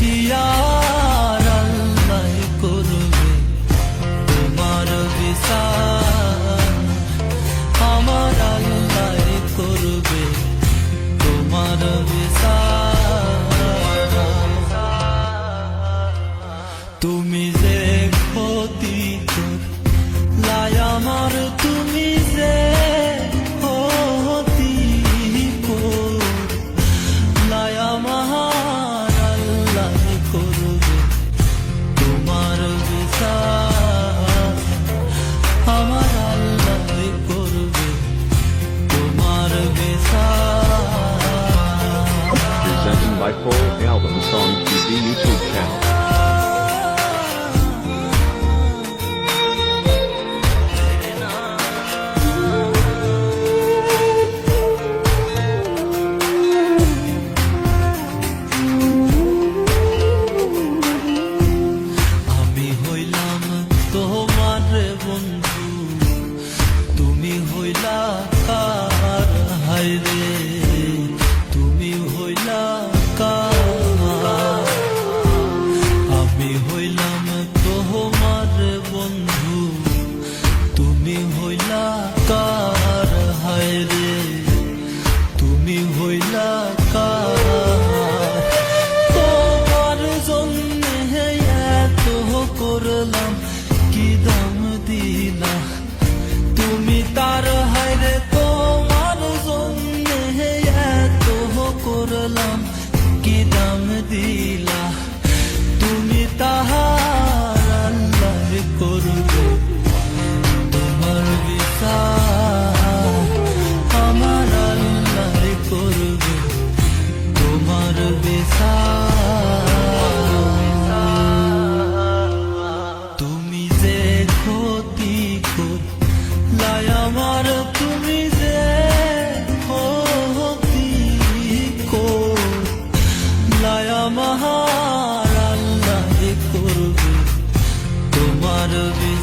হুশিয়ার আল্লাহ করবে তোমার বিচার। আমার আল্লাহ করবে তোমার তুমি যে ক্ষতি লায় আমার, তুমি যে On TV YouTube channel. তুমি হইলা কার হায় রে? তুমি হইলা কার? তোমার জন্য এত করলাম, কি দাম দিলা? তুমি তার হায় তোমার